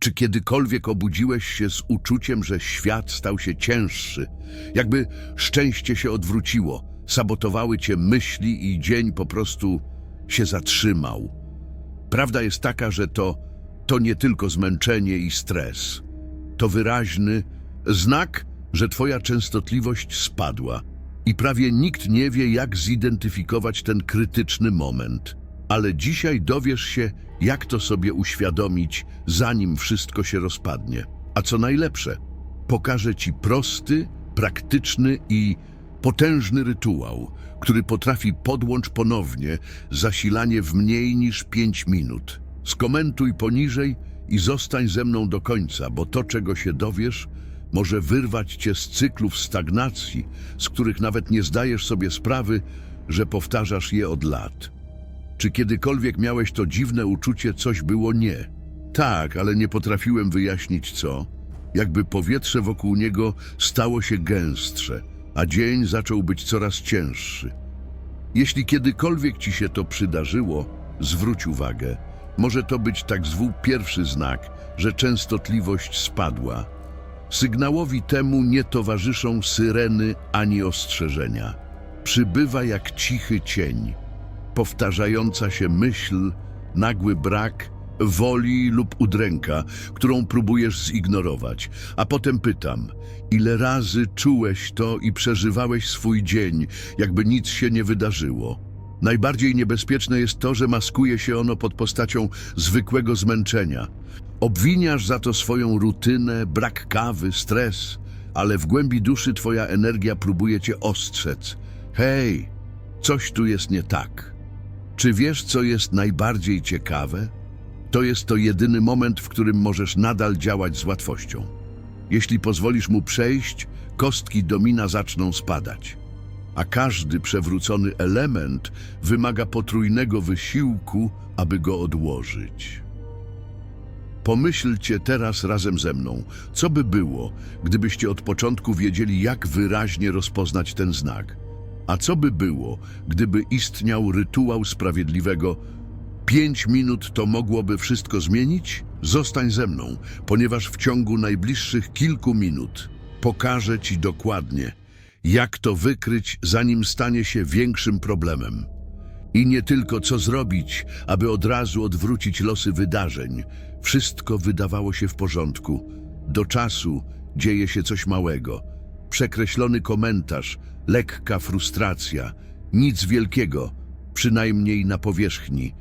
Czy kiedykolwiek obudziłeś się z uczuciem, że świat stał się cięższy? Jakby szczęście się odwróciło, sabotowały cię myśli i dzień po prostu się zatrzymał. Prawda jest taka, że to, to nie tylko zmęczenie i stres. To wyraźny znak, że twoja częstotliwość spadła i prawie nikt nie wie, jak zidentyfikować ten krytyczny moment. Ale dzisiaj dowiesz się, jak to sobie uświadomić, zanim wszystko się rozpadnie. A co najlepsze, pokażę ci prosty, praktyczny i potężny rytuał, który potrafi podłącz ponownie zasilanie w mniej niż 5 minut. Skomentuj poniżej i zostań ze mną do końca, bo to, czego się dowiesz, może wyrwać cię z cyklów stagnacji, z których nawet nie zdajesz sobie sprawy, że powtarzasz je od lat. Czy kiedykolwiek miałeś to dziwne uczucie, coś było nie? Tak, ale nie potrafiłem wyjaśnić co. Jakby powietrze wokół niego stało się gęstsze, a dzień zaczął być coraz cięższy. Jeśli kiedykolwiek ci się to przydarzyło, zwróć uwagę. Może to być tak zwą pierwszy znak, że częstotliwość spadła. Sygnałowi temu nie towarzyszą syreny ani ostrzeżenia. Przybywa jak cichy cień, powtarzająca się myśl, nagły brak woli lub udręka, którą próbujesz zignorować. A potem pytam, ile razy czułeś to i przeżywałeś swój dzień, jakby nic się nie wydarzyło? Najbardziej niebezpieczne jest to, że maskuje się ono pod postacią zwykłego zmęczenia. Obwiniasz za to swoją rutynę, brak kawy, stres, ale w głębi duszy twoja energia próbuje cię ostrzec. Hej, coś tu jest nie tak. Czy wiesz, co jest najbardziej ciekawe? To jest to jedyny moment, w którym możesz nadal działać z łatwością. Jeśli pozwolisz mu przejść, kostki domina zaczną spadać. A każdy przewrócony element wymaga potrójnego wysiłku, aby go odłożyć. Pomyślcie teraz razem ze mną, co by było, gdybyście od początku wiedzieli, jak wyraźnie rozpoznać ten znak. A co by było, gdyby istniał rytuał sprawiedliwego Pięć minut to mogłoby wszystko zmienić? Zostań ze mną, ponieważ w ciągu najbliższych kilku minut pokażę Ci dokładnie, jak to wykryć, zanim stanie się większym problemem. I nie tylko co zrobić, aby od razu odwrócić losy wydarzeń. Wszystko wydawało się w porządku. Do czasu dzieje się coś małego. Przekreślony komentarz, lekka frustracja, nic wielkiego, przynajmniej na powierzchni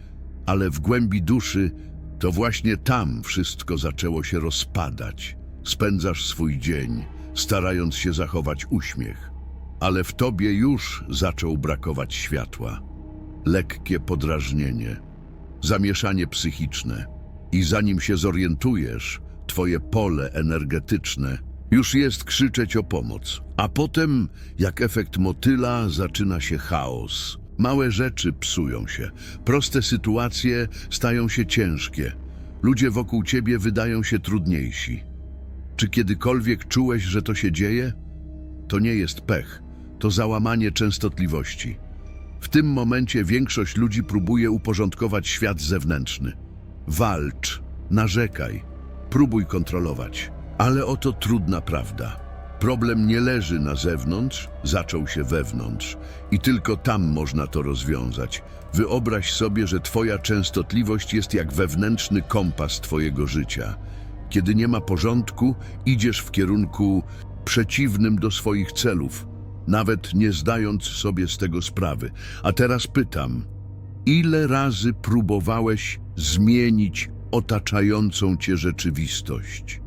ale w głębi duszy to właśnie tam wszystko zaczęło się rozpadać. Spędzasz swój dzień, starając się zachować uśmiech, ale w tobie już zaczął brakować światła. Lekkie podrażnienie, zamieszanie psychiczne i zanim się zorientujesz, twoje pole energetyczne już jest krzyczeć o pomoc. A potem, jak efekt motyla, zaczyna się chaos. Małe rzeczy psują się, proste sytuacje stają się ciężkie, ludzie wokół ciebie wydają się trudniejsi. Czy kiedykolwiek czułeś, że to się dzieje? To nie jest pech, to załamanie częstotliwości. W tym momencie większość ludzi próbuje uporządkować świat zewnętrzny. Walcz, narzekaj, próbuj kontrolować, ale oto trudna prawda. Problem nie leży na zewnątrz, zaczął się wewnątrz i tylko tam można to rozwiązać. Wyobraź sobie, że twoja częstotliwość jest jak wewnętrzny kompas twojego życia. Kiedy nie ma porządku, idziesz w kierunku przeciwnym do swoich celów, nawet nie zdając sobie z tego sprawy. A teraz pytam, ile razy próbowałeś zmienić otaczającą cię rzeczywistość?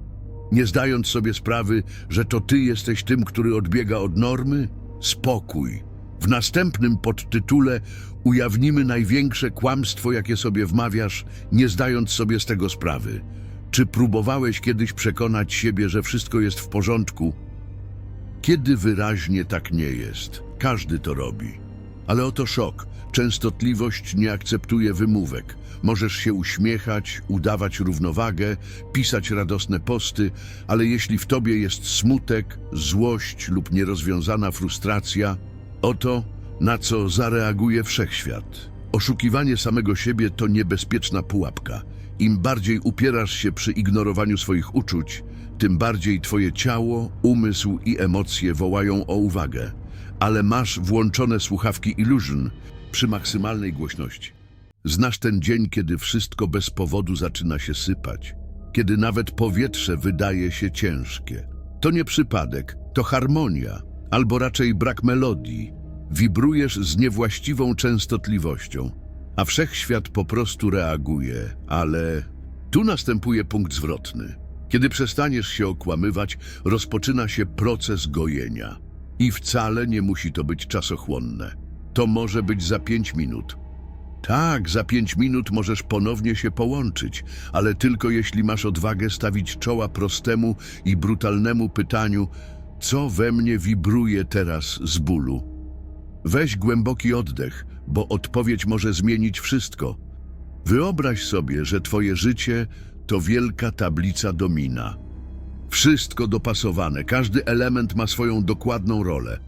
Nie zdając sobie sprawy, że to ty jesteś tym, który odbiega od normy? Spokój. W następnym podtytule ujawnimy największe kłamstwo, jakie sobie wmawiasz, nie zdając sobie z tego sprawy. Czy próbowałeś kiedyś przekonać siebie, że wszystko jest w porządku? Kiedy wyraźnie tak nie jest, każdy to robi. Ale oto szok. Częstotliwość nie akceptuje wymówek. Możesz się uśmiechać, udawać równowagę, pisać radosne posty, ale jeśli w tobie jest smutek, złość lub nierozwiązana frustracja, oto na co zareaguje wszechświat. Oszukiwanie samego siebie to niebezpieczna pułapka. Im bardziej upierasz się przy ignorowaniu swoich uczuć, tym bardziej twoje ciało, umysł i emocje wołają o uwagę. Ale masz włączone słuchawki Illusion przy maksymalnej głośności. Znasz ten dzień, kiedy wszystko bez powodu zaczyna się sypać, kiedy nawet powietrze wydaje się ciężkie. To nie przypadek, to harmonia, albo raczej brak melodii. Wibrujesz z niewłaściwą częstotliwością, a wszechświat po prostu reaguje, ale tu następuje punkt zwrotny. Kiedy przestaniesz się okłamywać, rozpoczyna się proces gojenia. I wcale nie musi to być czasochłonne. To może być za pięć minut, tak, za pięć minut możesz ponownie się połączyć, ale tylko jeśli masz odwagę stawić czoła prostemu i brutalnemu pytaniu, co we mnie wibruje teraz z bólu. Weź głęboki oddech, bo odpowiedź może zmienić wszystko. Wyobraź sobie, że twoje życie to wielka tablica domina. Wszystko dopasowane, każdy element ma swoją dokładną rolę.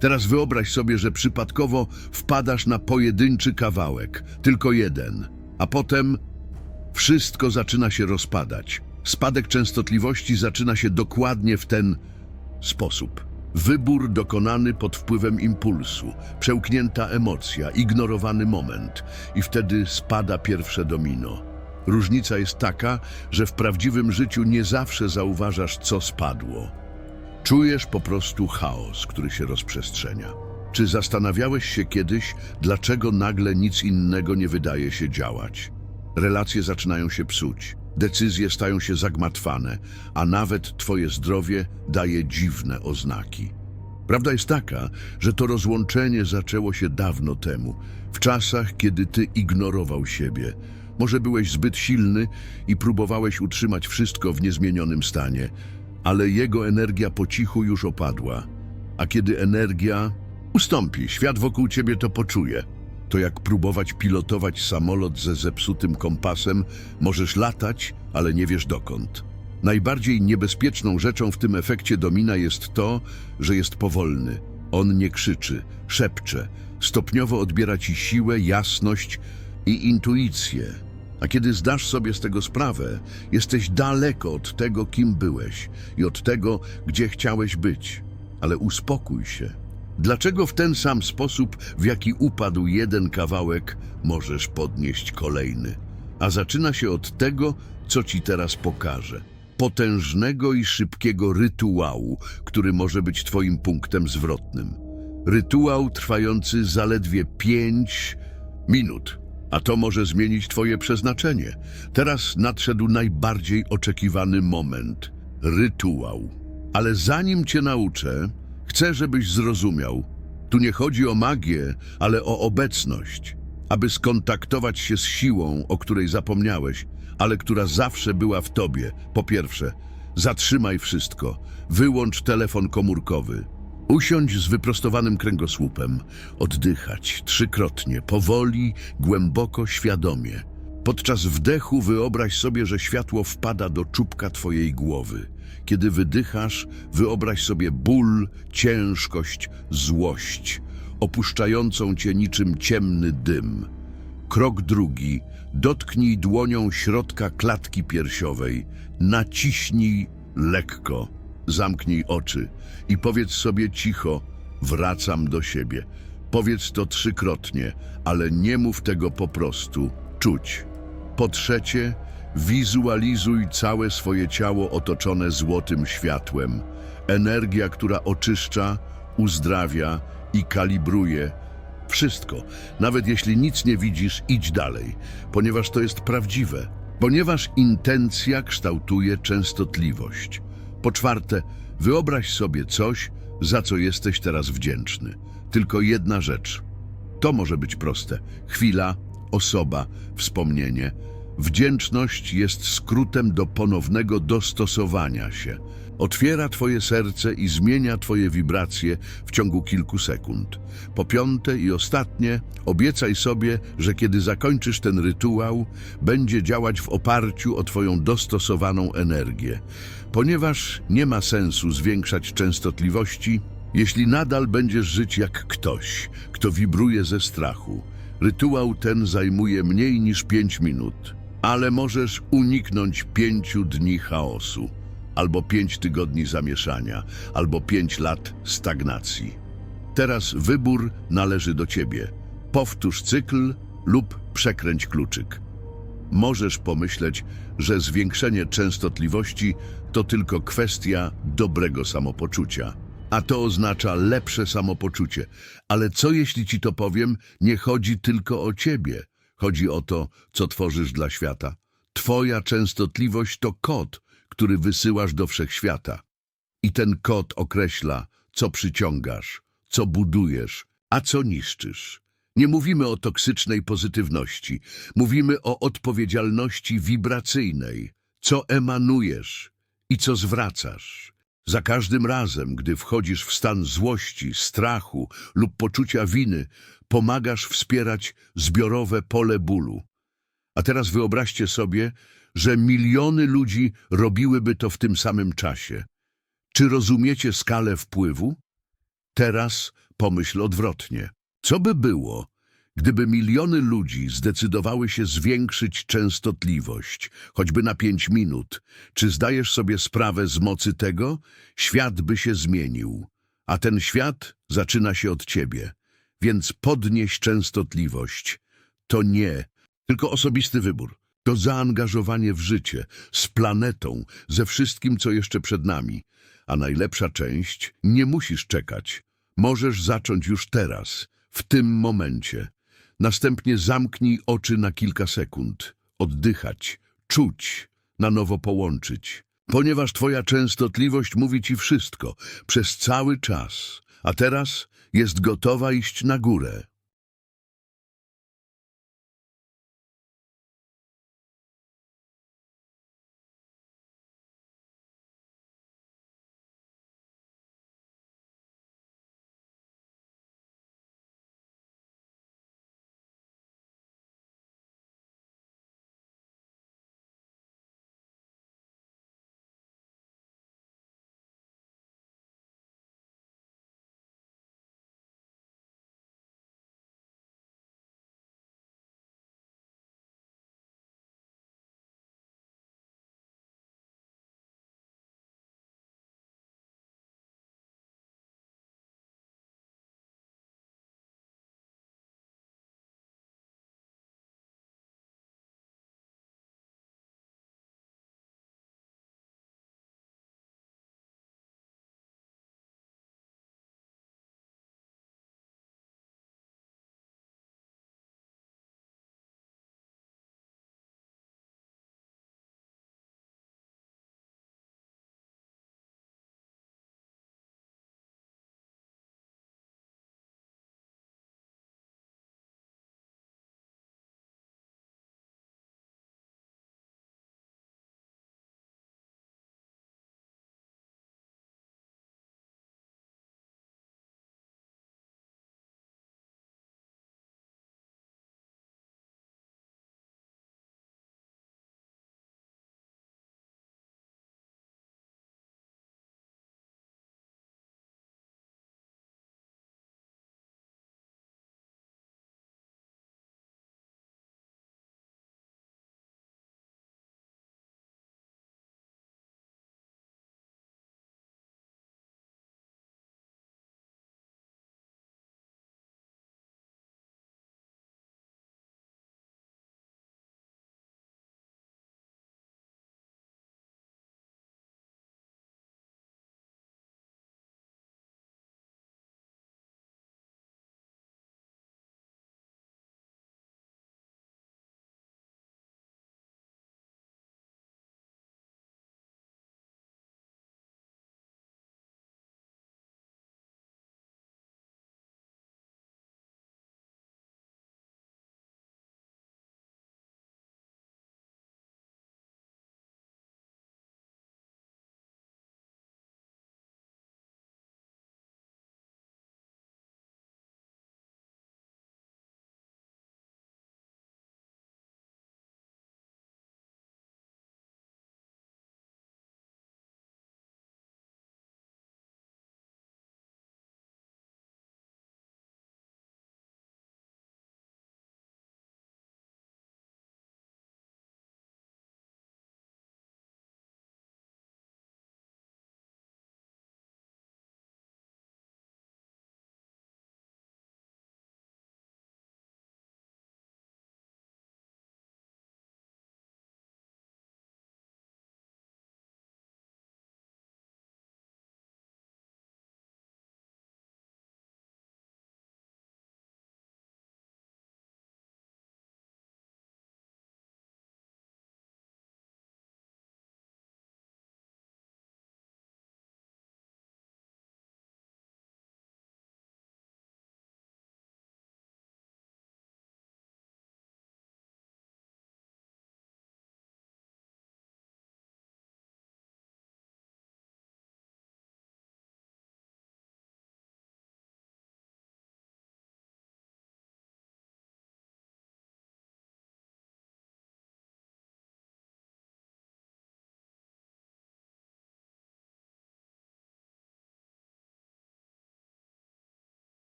Teraz wyobraź sobie, że przypadkowo wpadasz na pojedynczy kawałek, tylko jeden, a potem wszystko zaczyna się rozpadać. Spadek częstotliwości zaczyna się dokładnie w ten sposób. Wybór dokonany pod wpływem impulsu, przełknięta emocja, ignorowany moment i wtedy spada pierwsze domino. Różnica jest taka, że w prawdziwym życiu nie zawsze zauważasz, co spadło. Czujesz po prostu chaos, który się rozprzestrzenia. Czy zastanawiałeś się kiedyś, dlaczego nagle nic innego nie wydaje się działać? Relacje zaczynają się psuć, decyzje stają się zagmatwane, a nawet twoje zdrowie daje dziwne oznaki. Prawda jest taka, że to rozłączenie zaczęło się dawno temu, w czasach, kiedy ty ignorował siebie. Może byłeś zbyt silny i próbowałeś utrzymać wszystko w niezmienionym stanie, ale jego energia po cichu już opadła. A kiedy energia ustąpi, świat wokół ciebie to poczuje. To jak próbować pilotować samolot ze zepsutym kompasem, możesz latać, ale nie wiesz dokąd. Najbardziej niebezpieczną rzeczą w tym efekcie domina jest to, że jest powolny. On nie krzyczy, szepcze, stopniowo odbiera ci siłę, jasność i intuicję. A kiedy zdasz sobie z tego sprawę, jesteś daleko od tego, kim byłeś i od tego, gdzie chciałeś być. Ale uspokój się. Dlaczego w ten sam sposób, w jaki upadł jeden kawałek, możesz podnieść kolejny? A zaczyna się od tego, co ci teraz pokażę. Potężnego i szybkiego rytuału, który może być twoim punktem zwrotnym. Rytuał trwający zaledwie pięć minut. A to może zmienić Twoje przeznaczenie. Teraz nadszedł najbardziej oczekiwany moment rytuał. Ale zanim Cię nauczę, chcę, żebyś zrozumiał. Tu nie chodzi o magię, ale o obecność, aby skontaktować się z siłą, o której zapomniałeś, ale która zawsze była w Tobie. Po pierwsze, zatrzymaj wszystko, wyłącz telefon komórkowy. Usiądź z wyprostowanym kręgosłupem, oddychać trzykrotnie, powoli, głęboko, świadomie. Podczas wdechu wyobraź sobie, że światło wpada do czubka twojej głowy. Kiedy wydychasz, wyobraź sobie ból, ciężkość, złość, opuszczającą cię niczym ciemny dym. Krok drugi. Dotknij dłonią środka klatki piersiowej. Naciśnij lekko. Zamknij oczy i powiedz sobie cicho: Wracam do siebie. Powiedz to trzykrotnie, ale nie mów tego po prostu. Czuć. Po trzecie, wizualizuj całe swoje ciało otoczone złotym światłem. Energia, która oczyszcza, uzdrawia i kalibruje. Wszystko, nawet jeśli nic nie widzisz, idź dalej, ponieważ to jest prawdziwe. Ponieważ intencja kształtuje częstotliwość. Po czwarte, wyobraź sobie coś, za co jesteś teraz wdzięczny. Tylko jedna rzecz. To może być proste. Chwila, osoba, wspomnienie. Wdzięczność jest skrótem do ponownego dostosowania się. Otwiera Twoje serce i zmienia Twoje wibracje w ciągu kilku sekund. Po piąte i ostatnie, obiecaj sobie, że kiedy zakończysz ten rytuał, będzie działać w oparciu o Twoją dostosowaną energię. Ponieważ nie ma sensu zwiększać częstotliwości, jeśli nadal będziesz żyć jak ktoś, kto wibruje ze strachu. Rytuał ten zajmuje mniej niż pięć minut. ale możesz uniknąć pięciu dni chaosu, albo pięć tygodni zamieszania, albo pięć lat stagnacji. Teraz wybór należy do ciebie. Powtórz cykl lub przekręć kluczyk. Możesz pomyśleć, że zwiększenie częstotliwości to tylko kwestia dobrego samopoczucia. A to oznacza lepsze samopoczucie. Ale co jeśli ci to powiem, nie chodzi tylko o ciebie. Chodzi o to, co tworzysz dla świata. Twoja częstotliwość to kod, który wysyłasz do wszechświata. I ten kod określa, co przyciągasz, co budujesz, a co niszczysz. Nie mówimy o toksycznej pozytywności, mówimy o odpowiedzialności wibracyjnej, co emanujesz i co zwracasz. Za każdym razem, gdy wchodzisz w stan złości, strachu lub poczucia winy, pomagasz wspierać zbiorowe pole bólu. A teraz wyobraźcie sobie, że miliony ludzi robiłyby to w tym samym czasie. Czy rozumiecie skalę wpływu? Teraz pomyśl odwrotnie. Co by było, gdyby miliony ludzi zdecydowały się zwiększyć częstotliwość, choćby na pięć minut? Czy zdajesz sobie sprawę z mocy tego? Świat by się zmienił, a ten świat zaczyna się od ciebie. Więc podnieś częstotliwość. To nie, tylko osobisty wybór. To zaangażowanie w życie, z planetą, ze wszystkim, co jeszcze przed nami. A najlepsza część, nie musisz czekać. Możesz zacząć już teraz, w tym momencie. Następnie zamknij oczy na kilka sekund. Oddychać, czuć, na nowo połączyć. Ponieważ twoja częstotliwość mówi ci wszystko, przez cały czas. A teraz jest gotowa iść na górę.